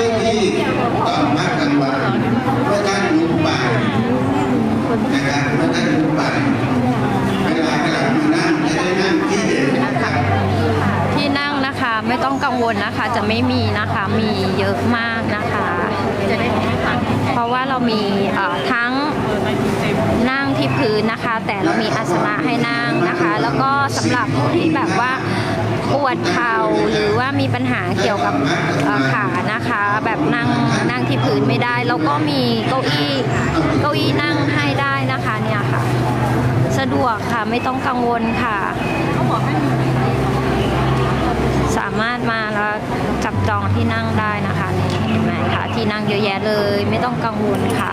เจ้าที่ตอนพักกลางวันเมื่อท่านลุกไปนะครับเมื่อท่านลุกไปเวลากลับมานั่งจะได้นั่งที่เดิมนะครับที่นั่งนะคะไม่ต้องกังวลนะคะจะไม่มีนะคะมีเยอะมากนะคะ เพราะว่าเรามีทั้งนั่งที่พื้นนะคะ แต่เรามีอาสนะให้นั่งนะคะ แล้วก็สำหรับผู้ที่แบบว่า ปวดเข่าหรือว่ามีปัญหาเกี่ยวกับขานะคะ แบบนั่งนั่งที่พื้นไม่ได้ แล้วก็มีเก้าอี้เก้าอี้นั่งให้ได้นะคะเนี่ยค่ะ สะดวกค่ะไม่ต้องกังวลค่ะ สามารถมาแล้วจับจองที่นั่งได้นะคะนี่เห็นไหมคะที่นั่งเยอะแยะเลย ไม่ต้องกังวลค่ะ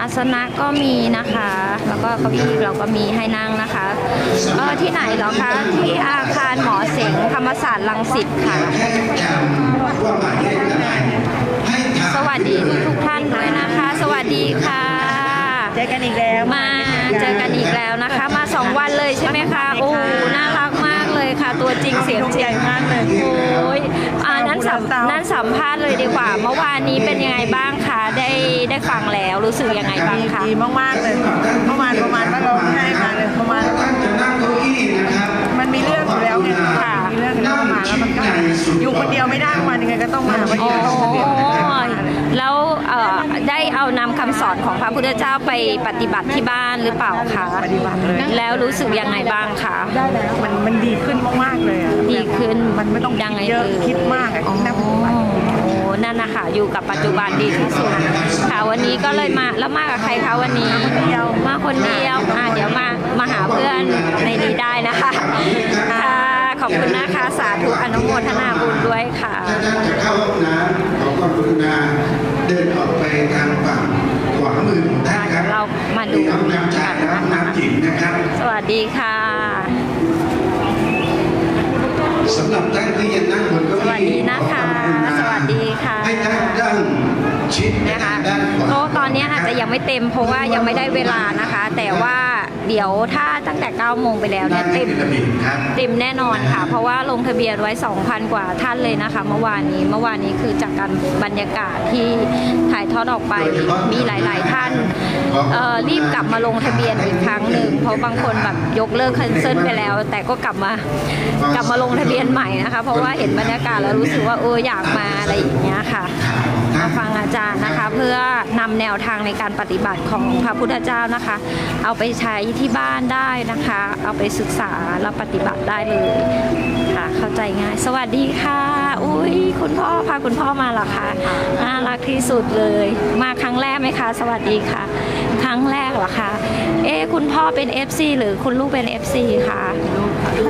อา สนะก็มีนะคะ แล้วก็เก้าอี้เราก็มีให้นั่งนะคะเออที่ไหนเหรอคะ ที่อาคารหมอเสงธรรมศาสตร์ลังสิตค่ะแค่จำว่าหมายเลขอะไรให้ถามสวัสดีทุกๆท่านด้วยนะคะ สวัสดีค่ะ เจอกันอีกแล้วมาเจอกันอีกแล้วนะคะ มาสองวันเลยใช่ไหมคะ โอ้ น่ารักมากเลยค่ะ ตัวจริงเสียงจริงมากเลยโอ้ยอ่านั้น สัมนั้นสัมภาษณ์เลยดีกว่า เมื่อวานนี้เป็นยังไงบ้างคะได้ได้ฟังแล้วรู้สึกยังไงบ้างดีคะดีมากๆเลยเมื่อวานประมาณว่าร้องไห้มาเลยประมาณ ท่านจะนั่งเก้าอี้นะครับมันมีเรื่องอยู่แล้วไงค่ะมีเรื่องอยู่แล้วมาแล้วมันก็อยู่คนเดียวไม่ได้วันยังไงก็ต้องมาวันโอ้นี้ต้องคนเดียวแล้วเอ่อได้เอานำคำสอนของพระพุทธเจ้าไปปฏิบัติที่บ้านหรือเปล่าคะปฏิบัติเลยแล้วรู้สึกยังไงบ้างคะมันมันดีขึ้นมากๆเลยอะดีขึ้นมันไม่ต้องยังไงเยอะเอ่ยคิดมากอะคิดนั่งโอ้โห นั่นนะคะอยู่กับปัจจุบันดีที่สุดค่ะวันนี้ก็เลยมาแล้วมากับใครคะวันนี้เดียวมาคนเดียวอ่าเดี๋ยวมามาหาเพื่อนในนี้ได้นะคะค่ะขอบคุณนะคะสาธุอนุโมทนาบุญด้วยค่ะถ้าท่านจะเข้าห้องน้ำขอความกรุณาเดินออกไปทางฝั่งขวามือของท่านครับเรามาดูที่ห้องน้ำชายและห้องน้ำหญิงนะครับ สวัสดีค่ะ สำหรับท่านที่ยังนั่งบนเก้าสวัสดีอี้นะคะขอวามกรุณาสวัสดีค่ะให้ท่านนั่งชิดไปนะคะทางด้านขวาโต๊ะตอนนี้อาจจะยังไม่เต็มเพราะว่ายังไม่ได้เวลานะคะ แต่ว่า เดี๋ยวถ้าตั้งแต่ 9 โมงไปแล้วเนี่ยนั่งให้เต็มเป็นระเบียบครับเต็มแน่นอนค่ะ เพราะว่าลงทะเบียนไว้ 2,000 กว่าท่านเลยนะคะ เมื่อวานนี้เมื่อวานนี้คือจากการบรรยากาศที่ถ่ายทอดออกไปมีหลาย ๆ ท่านเอ่อรีบกลับมาลงทะเบียนอีกครั้งหนึ่งเพราะบางคนแบบยกเลิกคันเซิลไปแล้ว แต่ก็กลับมากลับมาลงทะเบียนใหม่นะคะ เพราะว่าเห็นบรรยากาศแล้วรู้สึกว่าเอออยากมาอะไรอย่างเงี้ยค่ะมาฟังอาจารย์นะคะ เพื่อนำแนวทางในการปฏิบัติของพระพุทธเจ้านะคะ เอาไปใช้ที่บ้านได้นะคะ เอาไปศึกษาแล้วปฏิบัติได้เลยค่ะ เข้าใจง่าย สวัสดีค่ะ อุ้ยคุณพ่อพาคุณพ่อมาเหรอคะน่ารักที่สุดเลย มาครั้งแรกไหมคะ สวัสดีค่ะ ครั้งแรกเหรอคะ เอ๊ะคุณพ่อเป็น FC หรือคุณลูกเป็น FC คะ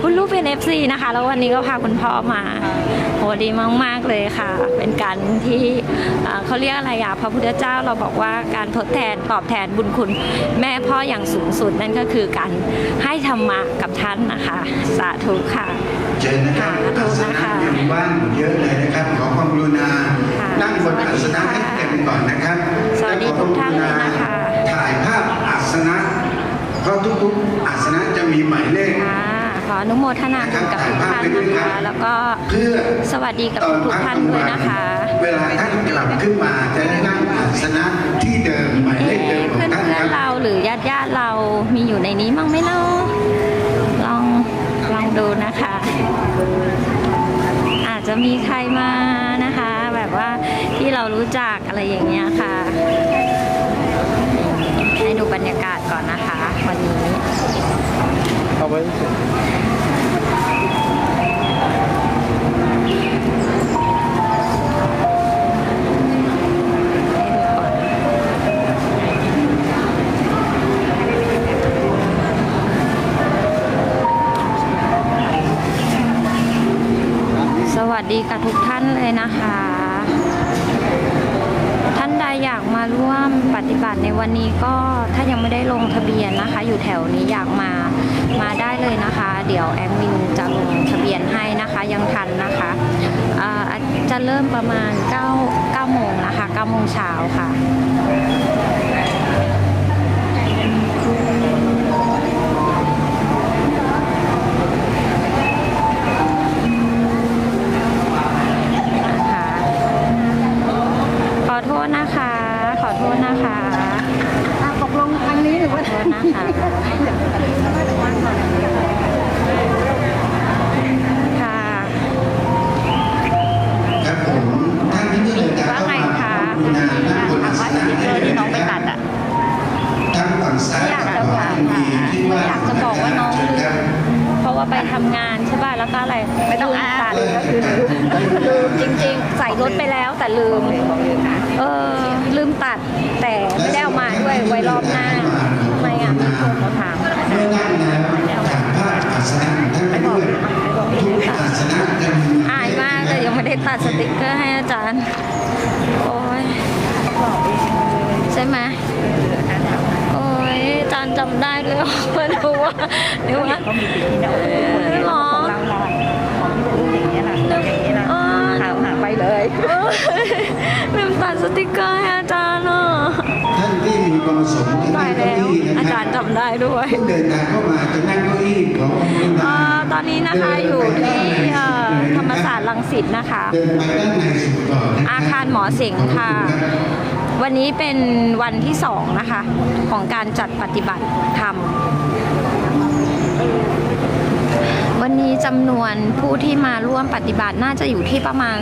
คุณลูกเป็น FC นะคะ แล้ววันนี้ก็พาคุณพ่อมาโหดีมาก ๆ เลยค่ะ เป็นการที่เอ่อเขาเรียกอะไรอะพระพุทธเจ้าเราบอกว่าการทดแทนตอบแทนบุญคุณ แม่พ่ออย่างสูงสุดนั่นก็คือการให้ธรรมะกับท่านนะคะ สาธุค่ะเชิญนะครับค่ะอาสนะยังว่างอยู่เยอะเลยนะครับ ขอความกรุณาค่ะนั่งบนอาสนะให้เต็มก่อนนะครับสวัสดีทุกท่านเลยนะคะ ถ่ายภาพอาสนะ เพราะทุกๆอาสนะจะมีหมายเลข ค่ะขออนุโมทนาบุญกับทุกท่านนะคะ แล้วก็เพื่อสวัสดีกับทุกๆท่านด้วยนะคะ เวลาท่านกลับขึ้นมาจะได้นั่งอาสนะที่เดิมหมายเลเอ๊ะขเดิมขอเพื่งอนท่านเพื่คอนรับเราหรือญาติญาติๆเรามีอยู่ในนี้มั้งไหมเนาะลองลองดูนะคะ อาจจะมีใครมานะคะ แบบว่าที่เรารู้จักอะไรอย่างเงี้ยค่ะ ให้ดูบรรยากาศก่อนนะคะวันนี้เอา ไว้สวัสดีกับทุกท่านเลยนะคะ ท่านใดอยากมาร่วมปฏิบัติในวันนี้ก็ถ้ายังไม่ได้ลงทะเบียนนะคะ อยู่แถวนี้อยากมา มาได้เลยนะคะ เดี๋ยวแอดมินจะลงทะเบียนให้นะคะยังทันนะคะจะเริ่มประมาณ9 9โมงนะคะ9โมงเช้าค่ะ อโทษนะคะ ขอโทษนะคะอ่ตกลงทางนี้หรือขอว่า โทษนะคะ ค่ะ ครับผมท่านที่เพิ่งเดินทางว่าเข้าไงมาคะคุณนานั่งบนถามว่าสติ๊กเกอร์ที่น้องไปตัดอะ ทั้งฝั่งซ้ายอยากกับจะขวาบอยินกดีค่ะที่ว่าอยากจะบอกว่าน้อง เชิญครับ ทำงานใช่ป่ะแล้วก็อะไรไม่ต้องลือ้าง ตัดเลยก็คือลืมลืมจริงๆ ใส่รถไปแล้วแต่ลืม เออลืมตัดแต่ไม่ได้เอามาด้วยไว้รอบหน้าทำไมอะมีคนมาถามเมื่อนั่งแล้วถ่ายภาพอาสนะท่านไปด้วยทุกอาสนะจะมีอายมากเลยยังไม่ได้ตัดสติกเกอร์ให้อาจารย์ โอ้ยใช่ไหมโอ้ยอา จารย์จำได้เลยเพื่อนรู้ว่าเดี๋ยวว่าก็มีติดที่หน้าอกทุกคนเลยของเราเราของที่พูดอย่างนี้ยแหละอย่างนี้แหละอ๋อหาหาไปเลยเอ้ยลืมตัดสติกเกอร์ให้อาจารย์อะท่านที่มีความประสงค์จะตานั่ยงเก้าแล้วอี้นะอาคจารัรบย์จำได้ด้วยเพิ่งเดินทางเข้ามาจะนั่งเก้าอี้ของคุณเอ่ตาอตอนนี้นะคะอยู่ที่เอ่อธรรมศาสตร์รังสิตนะคะเดินไปด้านในสุดก่อนนะบอาคารหมอเสงค่ะ วันนี้เป็นวันที่สองนะคะ ของการจัดปฏิบัติธรรม วันนี้จำนวนผู้ที่มาร่วมปฏิบัติน่าจะอยู่ที่ประมาณ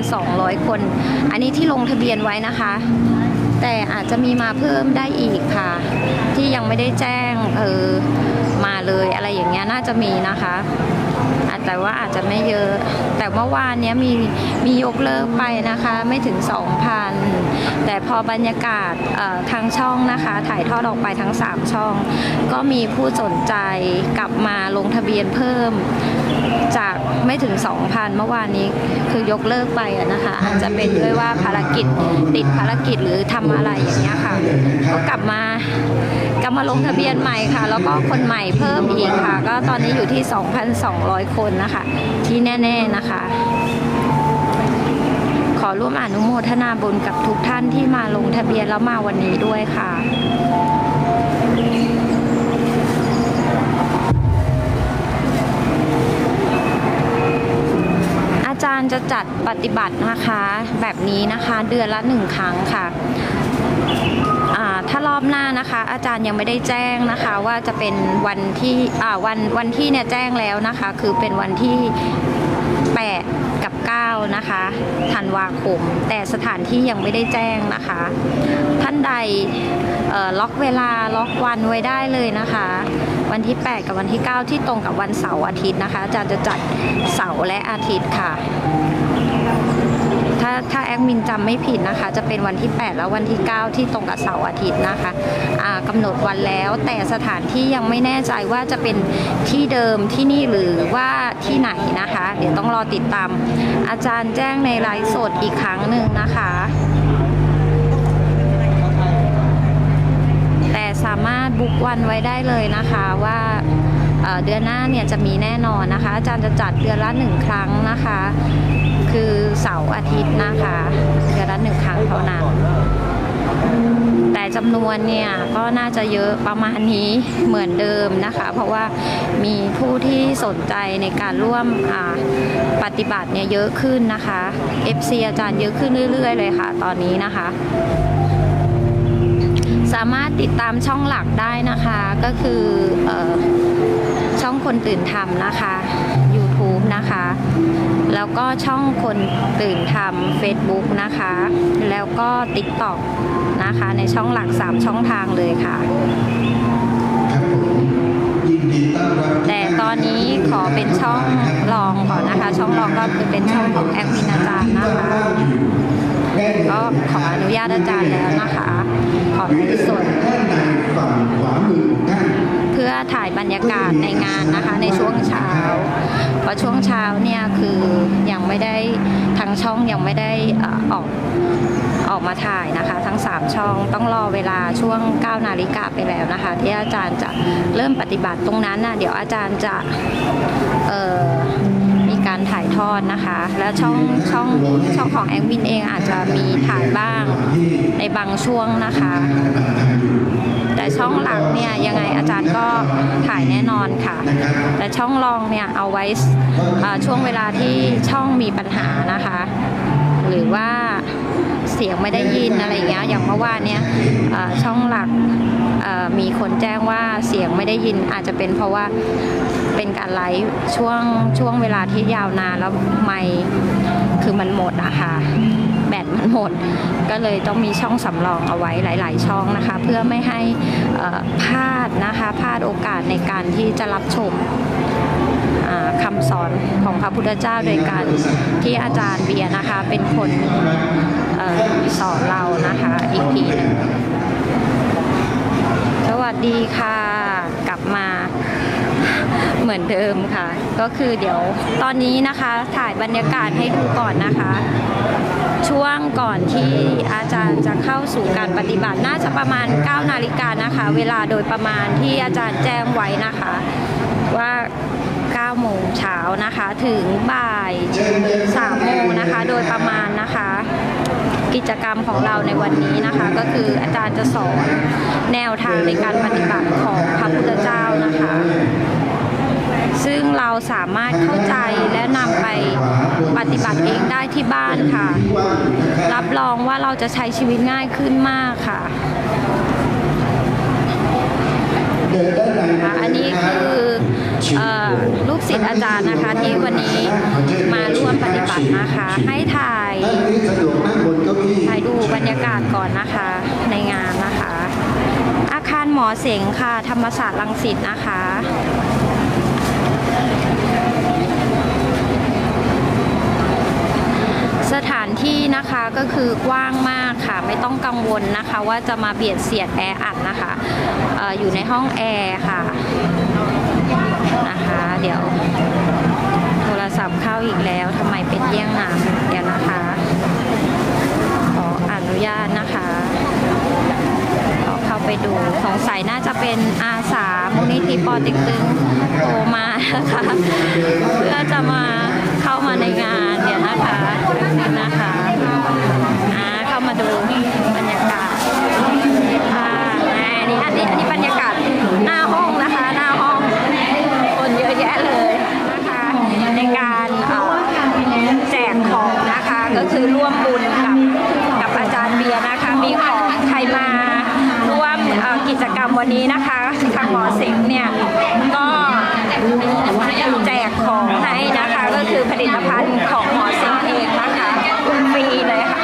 2,200 คน อันนี้ที่ลงทะเบียนไว้นะคะ แต่อาจจะมีมาเพิ่มได้อีกค่ะ ที่ยังไม่ได้แจ้งเออมาเลยอะไรอย่างเงี้ยน่าจะมีนะคะอะแต่ว่าอาจจะไม่เยอะ แต่เมื่อวานเนี้ยมีมียกเลิกไปนะคะไม่ถึง 2,000 แต่พอบรรยากาศทางช่องนะคะ ถ่ายทอดออกไปทั้ง 3 ช่อง ก็มีผู้สนใจกลับมาลงทะเบียนเพิ่มจากไม่ถึง 2,000 เมื่อวานนี้คือยกเลิกไปนะคะอาจจะเป็นด้วยว่าภารกิจติดภารกิจหรือทำอะไรอย่างเงี้ยค่ะก็กลับมากลับมาลงทะเบียนใหม่ค่ะ แล้วก็คนใหม่เพิ่มอีกค่ะ ก็ตอนนี้อยู่ที่ 2,200 คนนะคะ ที่แน่ ๆนะคะขอร่วมอนุโมทนาบุญกับทุกท่านที่มาลงทะเบียนแล้วมาวันนี้ด้วยค่ะอาจารย์จะจัดปฏิบัตินะคะ แบบนี้นะคะเดือนละหนึ่งครั้งค่ะ ถ้ารอบหน้านะคะ อาจารย์ยังไม่ได้แจ้งนะคะ ว่าจะเป็นวันที่อ่าวันวันที่เนี่ยแจ้งแล้วนะคะ คือเป็นวันที่ 8 กับ 9 นะคะธันวาคม แต่สถานที่ยังไม่ได้แจ้งนะคะ ท่านใดล็อกเวลาล็อกวันไว้ได้เลยนะคะ วันที่ 8 กับวันที่ 9 ที่ตรงกับวันเสาร์อาทิตย์นะคะอาจารย์จะจัดเสาร์และอาทิตย์ค่ะ ถ้าถ้าแอดมินจำไม่ผิดนะคะ จะเป็นวันที่ 8 แล้ววันที่ 9 ที่ตรงกับเสาร์อาทิตย์นะคะอ่ากำหนดวันแล้วแต่สถานที่ยังไม่แน่ใจว่าจะเป็นที่เดิมที่นี่หรือว่าที่ไหนนะคะ เดี๋ยวต้องรอติดตาม อาจารย์แจ้งในไลฟ์สดอีกครั้งหนึ่งนะคะแต่สามารถบุ๊กวันไว้ได้เลยนะคะว่าเดือนหน้าเนี่ยจะมีแน่นอนนะคะ อาจารย์จะจัดเดือนละหนึ่งครั้งนะคะ คือเสาร์อาทิตย์นะคะเดือนละหนึ่งครั้งเท่านั้น แต่จำนวนเนี่ยก็น่าจะเยอะประมาณนี้เหมือนเดิมนะคะ เพราะว่ามีผู้ที่สนใจในการร่วมปฏิบัติเนี่ยเยอะขึ้นนะคะ FC อาจารย์เยอะขึ้นเรื่อย ๆ เลยค่ะ ตอนนี้นะคะสามารถติดตามช่องหลักได้นะคะก็คือออช่องคนตื่นทำนะคะ YouTube นะคะ แล้วก็ช่องคนตื่นทำ Facebook นะคะ แล้วก็ TikTok นะคะ ในช่องหลัก 3 ช่องทางเลยค่ะครับผมยินดีต้อนรับทุกแต่ตอนนี้ขอเป็นช่องรองก่อนนะคะ ช่องรองก็คือเป็นช่องของแอดมินอาจารย์นะคะก็ขออนุญาตอาจารย์แล้วนะคะ ขอในส่วน พื่อถ่ายบรรยากาศในงานนะคะในช่วงเช้า เพราะช่วงเช้าเนี่ยคือยังไม่ได้ทางช่องยังไม่ได้อออกออกมาถ่ายนะคะ ทั้ง 3 ช่องต้องรอเวลาช่วง 9 นาฬิกาไปแล้วนะคะ ที่อาจารย์จะเริ่มปฏิบัติตรงนั้นนะเดี๋ยวอาจารย์จะมีการถ่ายทอดนะคะ และช่องช่องช่องของแอดมินเองอาจจะมีถ่ายบ้างในบางช่วงนะคะ แต่ช่องหลักเนี่ยยังไงอาจารย์ก็ถ่ายแน่นอนค่ะ แต่ช่องรองเนี่ยเอาไว้ช่วงเวลาที่ช่องมีปัญหานะคะ หรือว่าเสียงไม่ได้ยินอะไรอย่างเงี้ยอย่างเมื่อวานเนี่ยช่องหลักมีคนแจ้งว่าเสียงไม่ได้ยินอาจจะเป็นเพราะว่าเป็นการไลฟ์ช่วงช่วงเวลาที่ยาวนานแล้วไม่คือมันหมดอะค่ะ แบตมันหมด ก็เลยต้องมีช่องสำรองเอาไว้หลาย ๆ ช่องนะคะ เพื่อไม่ให้พลาดนะคะพลาดโอกาสในการที่จะรับชมคำสอนของพระพุทธเจ้าโดยการที่อาจารย์เบียร์นะคะเป็นคนออสอนเรานะคะอีกทีหนึ่งสวัสดีค่ะกลับมาเหมือนเดิมค่ะ ก็คือเดี๋ยวตอนนี้นะคะถ่ายบรรยากาศให้ดูก่อนนะคะ ช่วงก่อนที่อาจารย์จะเข้าสู่การปฏิบัติน่าจะประมาณ 9 นาฬิกานะคะ เวลาโดยประมาณที่อาจารย์แจ้งไว้นะคะ ว่า9โมงเช้านะคะถึงบ่าย3โมงนะคะโดยประมาณนะคะ กิจกรรมของเราในวันนี้นะคะ ก็คืออาจารย์จะสอนแนวทางในการปฏิบัติของพระพุทธเจ้านะคะ ซึ่งเราสามารถเข้าใจและนำไปปฏิบัติเองได้ที่บ้านค่ะ รับรองว่าเราจะใช้ชีวิตง่ายขึ้นมากค่ะเดินด้านในอันนี้คือเอ่อลูกศิษย์อาจารย์นะคะที่วันนี้มาร่วมปฏิบัตินะคะ ให้ถ่ายด้านนี้สะดวกนั่งบนเก้าอี้ถ่ายดูบรรยากาศก่อนนะคะ ในงานนะคะ อาคารหมอเสงค่ะ ธรรมศาสตร์รังสิตนะคะ สถานที่นะคะก็คือกว้างมากค่ะ ไม่ต้องกังวลนะคะ ว่าจะมาเบียดเสียดแออัดนะคะออยู่ในห้องแอร์ค่ะนะคะ เดี๋ยวโทรศัพท์เข้าอีกแล้วทำไมเป็นเยี่ยงนามเดี๋ยวนะคะขออนุญาตนะคะขอเข้าไปดูสงสัยน่าจะเป็นอาสามูลนิธิปอเต็กตึงโทรมานะคะเพื่อจะมา เข้ามาในงานเดี๋ยวนะคะนะคะอ่าเข้ามาดูบรรยากาศอ่าอันนี้อันนี้อันนี้บรรยากาศหน้าห้องนะคะ หน้าห้องคนเยอะแยะเลยนะคะในการเอ่อแจกของนะคะ ก็คือร่วมบุญกับกับอาจารย์เบียร์นะคะ มีของใครมาร่วมกิจกรรมวันนี้นะคะทางหมอเสงเนี่ยก็แจ กของให้นะคะ ก็คือผลิตภัณฑ์ของหมอซิงเองนะคะฟรีเลยค่ะ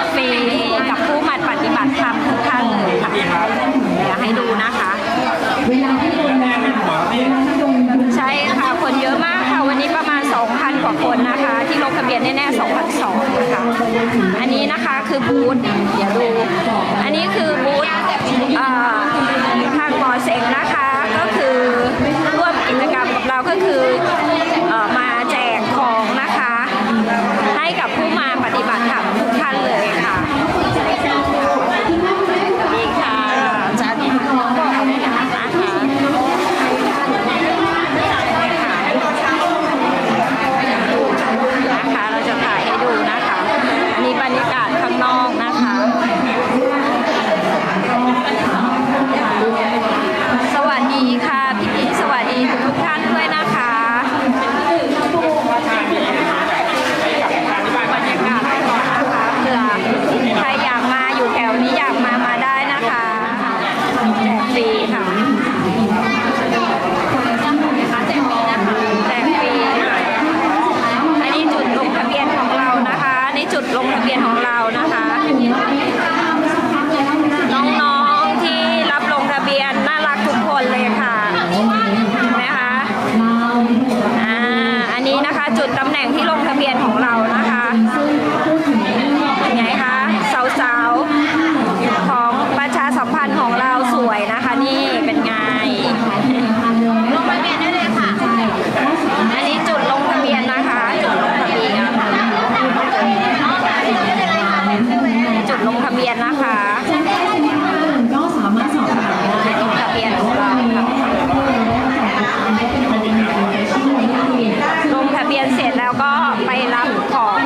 แล้วก็ไปรับของ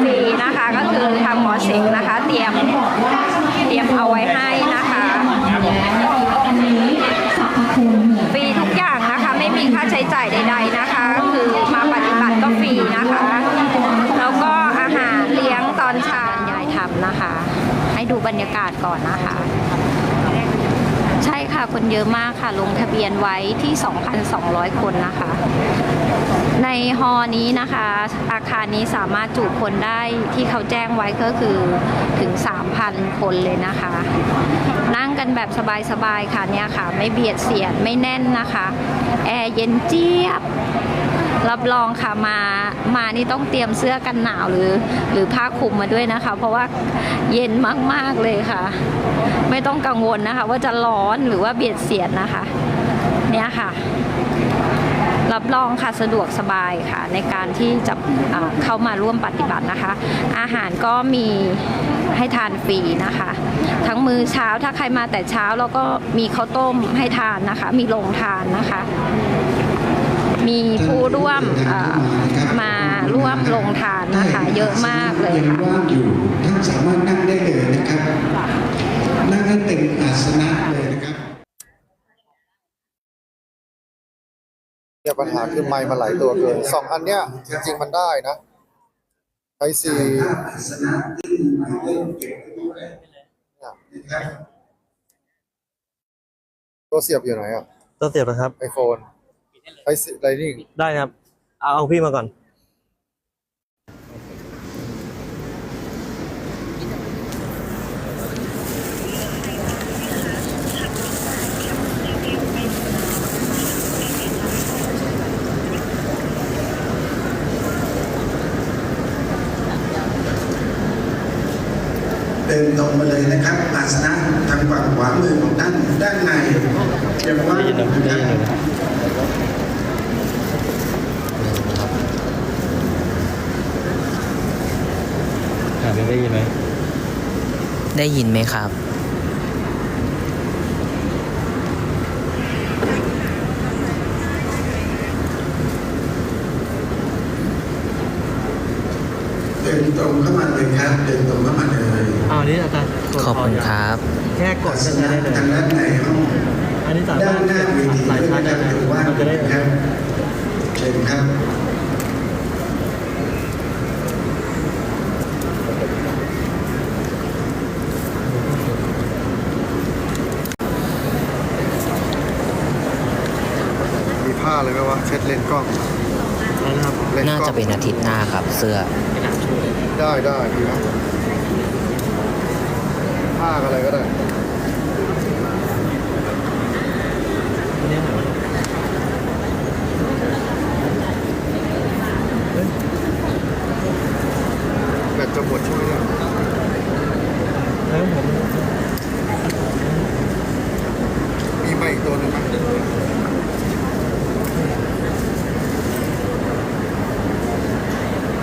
ฟรีนะคะ ก็คือทางหมอเสงนะคะ เตรียมเตรียมเอาไว้ให้นะคะฟรีทุกอย่างนะคะไม่มีค่าใช้จ่ายใด ๆนะคะ คือมาปฏิบัติก็ฟรีนะคะ แล้วก็อาหารเลี้ยงตอนเช้ายายทำนะคะ ให้ดูบรรยากาศก่อนนะคะ ค่ะ คนเยอะมากค่ะ ลงทะเบียนไว้ที่ 2,200 คนนะคะ ในฮอนี้นะคะ อาคารนี้สามารถจุคนได้ที่เขาแจ้งไว้ก็คือถึง 3,000 คนเลยนะคะ นั่งกันแบบสบายๆค่ะเนี่ยค่ะ ไม่เบียดเสียดไม่แน่นนะคะ แอร์เย็นเจี๊ยบ รับรองค่ะมามานี่ต้องเตรียมเสื้อกันหนาวหรือ หรือผ้าคลุมมาด้วยนะคะ เพราะว่าเย็นมากๆเลยค่ะ ไม่ต้องกังวลนะคะ ว่าจะร้อนหรือว่าเบียดเสียดนะคะ เนี่ยค่ะ รับรองค่ะสะดวกสบายค่ะ ในการที่จะเข้ามาร่วมปฏิบัตินะคะ อาหารก็มีให้ทานฟรีนะคะ ทั้งมื้อเช้าถ้าใครมาแต่เช้าเราก็มีข้าวต้มให้ทานนะคะ มีโรงทานนะคะ มีผู้ร่วมเอ่อมาร่วมลงทานนะคะเยอะมากเลยยังค่ะว่างอยู่ท่านสามารถนั่งได้เลยนะครับนั่งให้เต็มอาสนะเลยนะครับเนี่ยปัญหาคือไมค์มันหลายตัวเกินสองอันเนี้ยจริงๆมันได้นะไอซีตัวเสียบอยู่ไหนอะ ตัวเสียบนะครับไอโฟน ไอซีไลนิ่งได้ครับ เอาเอาพี่มาก่อน เดินตรงมาเลยนะครับอาสนะทางฝั่งขวามือของท่านด้านในยังว่างอยู่นะครับ ถาม ได้ยินไหมได้ยินไหมครับ เดินตรงเข้ามาเลยครับ เดินตรงเข้ามาเลยเอาอันนี้อาจารย์กดขอบคุณพย่างครับ แค่กอาดสก็นะใช้ได้เลย ทางด้านในห้องอันนี้สามารด้าถนหน้าเวทีสายด้วยชาร์จนะคได้รับนะจะว่างมันจะได้ ครับเชิญครับ มีผ้า เลยไหมวะเช็ดเลนส์กล้องนะครับเลนส์น่ากล้องจะเป็นอาทิตย์หน้าครับ เสื้อ ได้ได้ดีนะผ้าอะไรก็ได้ อันนี้ไหนวะ แบตจะหมดใช่ไหมเนี่ย แล้วผม มีไมค์อีกตัวหนึ่งไหม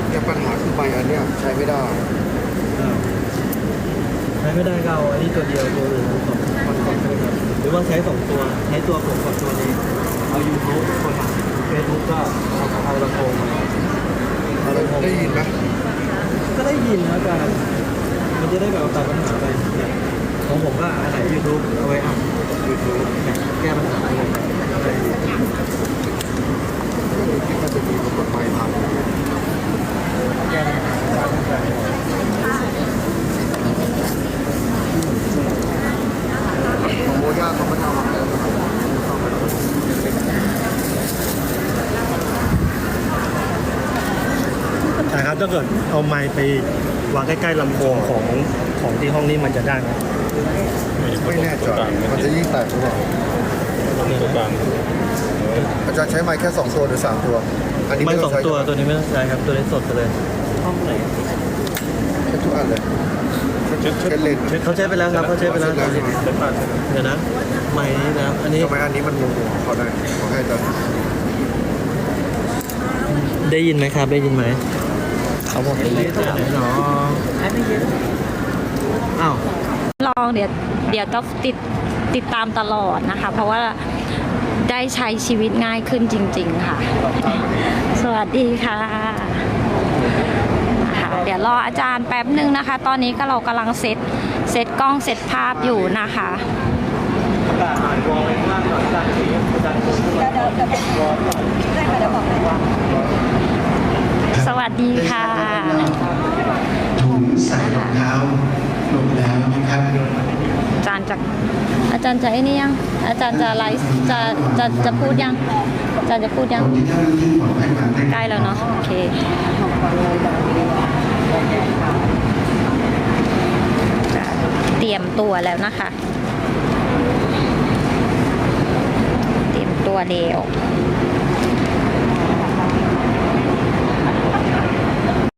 เนี่ยปัญหาคือไมค์อันเนี้ยใช้ไม่ได้ อ้าวใช้ไม่ได้ก็เอาอันนี้ ตัวเดียวตัวอื่นสองคนก่อนก็ได้ครับหรือว่าใช้สองตัวใช้ตัวผมกับตัวนี้เอายูทูบคนเฟซบุ๊กก็เอาเอาลำโพงมาเอาลำโพงได้ยินไหมก็ได้ยินนะอาจารย์มันจะได้แบบตัดปัญหาไปเนี่ยของผมก็อันไหนยูทูบเอาไว้อัดยูทูบเนี่ยแก้ปัญหาไปเลยได้ยินคิดว่าจะมีคนกดไมค์พังแก้ปัญหาได้ ของโมย่าเขาไม่ทำอะไรเลย ใช่ครับ ถ้าเกิดเอาไมค์ไปวางใกล้ๆลำโพงของของที่ห้องนี้มันจะได้ไหมไม่แน่ใจมันจะยิ่งแตกหรือเปล่าอาจารย์ใช้ไมค์แค่ 2 ตัวหรือ 3 ตัว อันนี้ไม่ไม่สต้อองงใช้ตัวตัวนี้ไม่ต้องใช้ครับ ตัวนี้สดไปเลยห้องไหนใช้ทุกอันเลยใช้เลนส์เขาใช้ไปแล้วครับเขาใช้ไปแล้วใช้แล้วใช่ไหมเดี๋ยวนะไม้นี้นะอันนี้ทำไมอันนี้มันงงๆเขาได้ขอให้อาจารย์ได้ยินไหมครับ ได้ยินไหม เขาบอกได้ยินครับเนาะอ้าวลองเดี๋ยวเดี๋ยวต้องติดติดตามตลอดนะคะ เพราะว่าได้ใช้ชีวิตง่ายขึ้นจริง ๆ ค่ะ สวัสดีค่ะค่ะเดี๋ยวรออาจารย์แป๊บหนึ่งนะคะ ตอนนี้ก็เรากำลังเซตเซตกล้องเซตภาพอยู่นะคะ สวัสดีค่ะ ถุงใส่รองเท้าลงแล้วนะครับ อาจารย์จะอารย์จะไอ้นี่ยัง อาจารย์จะไลฟ์จะจะจะพูดยัง อาจารย์จะพูดยัง ใกล้แล้วเนาะ โอเคจะเตรียมตัวแล้วนะคะ เตรียมตัวแล้ว